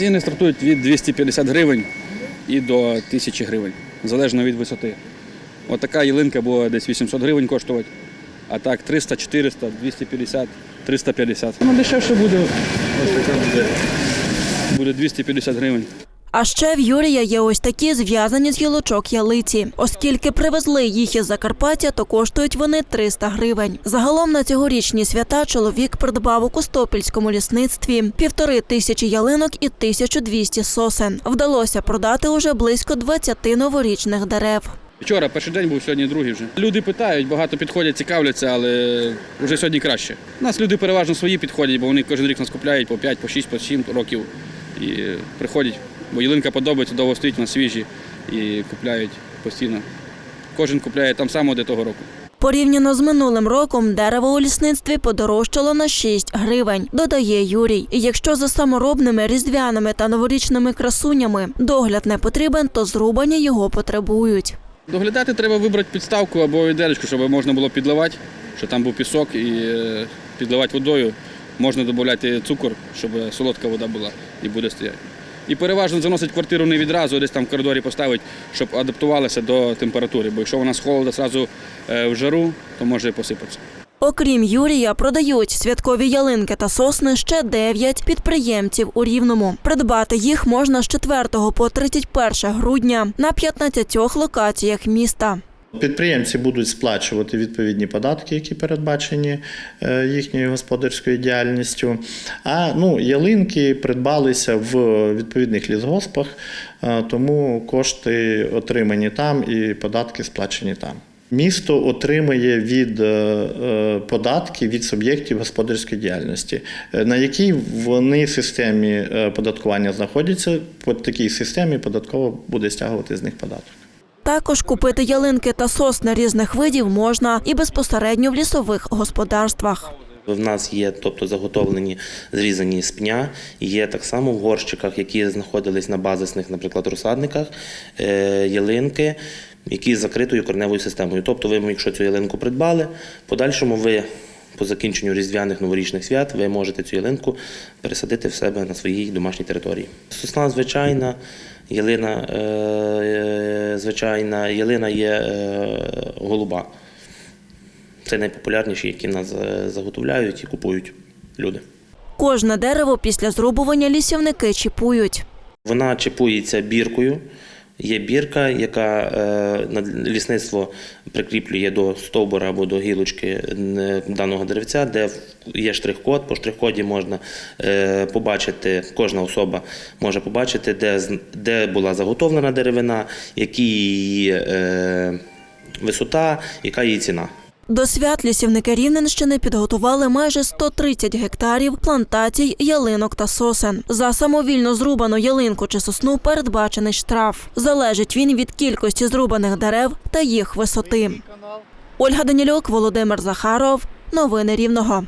Ціни стартують від 250 гривень і до 1000 гривень, залежно від висоти. Отака ялинка буде десь 800 гривень коштувати, а так 300, 400, 250, 350. Ну, дешевше буде. Буде 250 гривень. А ще в Юрія є ось такі зв'язані з гілочок ялиці. Оскільки привезли їх із Закарпаття, то коштують вони 300 гривень. Загалом на цьогорічні свята чоловік придбав у Костопільському лісництві півтори тисячі ялинок і 1200 сосен. Вдалося продати уже близько 20 новорічних дерев. Вчора перший день був, сьогодні другий вже. Люди питають, багато підходять, цікавляться, але вже сьогодні краще. У нас люди переважно свої підходять, бо вони кожен рік нас купляють по 5, по 6, по 7 років і приходять. Бо ялинка подобається, довго стоїть на свіжі і купляють постійно. Кожен купляє там само, де того року. Порівняно з минулим роком дерево у лісництві подорожчало на 6 гривень, додає Юрій. І якщо за саморобними різдвяними та новорічними красунями догляд не потрібен, то зрубання його потребують. Доглядати треба вибрати підставку або відеречку, щоб можна було підливати, щоб там був пісок і е, підливати водою. Можна додати цукор, щоб солодка вода була і буде стояти. І переважно заносить квартиру не відразу, десь там в коридорі поставити, щоб адаптувалася до температури. Бо якщо вона з холоду одразу е, в жару, то може посипатися. Окрім Юрія, продають святкові ялинки та сосни ще 9 підприємців у Рівному. Придбати їх можна з 4 по 31 грудня на 15 локаціях міста. Підприємці будуть сплачувати відповідні податки, які передбачені е, їхньою господарською діяльністю. А ну, ялинки придбалися в відповідних лісгоспах, е, тому кошти отримані там і податки сплачені там. Місто отримує від е, податки від суб'єктів господарської діяльності, на якій вони системі податкування знаходяться. По такій системі податково буде стягувати з них податок. Також купити ялинки та сосни різних видів можна і безпосередньо в лісових господарствах. В нас є, тобто заготовлені зрізані з пня, є так само в горщиках, які знаходились на базисних, наприклад, розсадниках, е, ялинки, які з закритою корневою системою. Тобто, ви, якщо цю ялинку придбали, подальшому ви по закінченню різдвяних новорічних свят ви можете цю ялинку пересадити в себе на своїй домашній території. Сосна звичайна, ялина е, е, звичайна, ялина є е, голуба. Це найпопулярніші, які нас заготовляють і купують люди. Кожне дерево після зрубування лісівники чіпують. Вона чіпується біркою. Є бірка, яка е, лісництво прикріплює до стовбура або до гілочки е, даного деревця, де є штрих-код. По штрих-коді можна е, побачити, кожна особа може побачити, де, де була заготовлена деревина, які її висота, яка її ціна. До свят лісівники Рівненщини підготували майже 130 гектарів плантацій, ялинок та сосен. За самовільно зрубану ялинку чи сосну передбачений штраф. Залежить він від кількості зрубаних дерев та їх висоти. Ольга Данілюк, Володимир Захаров. Новини Рівного.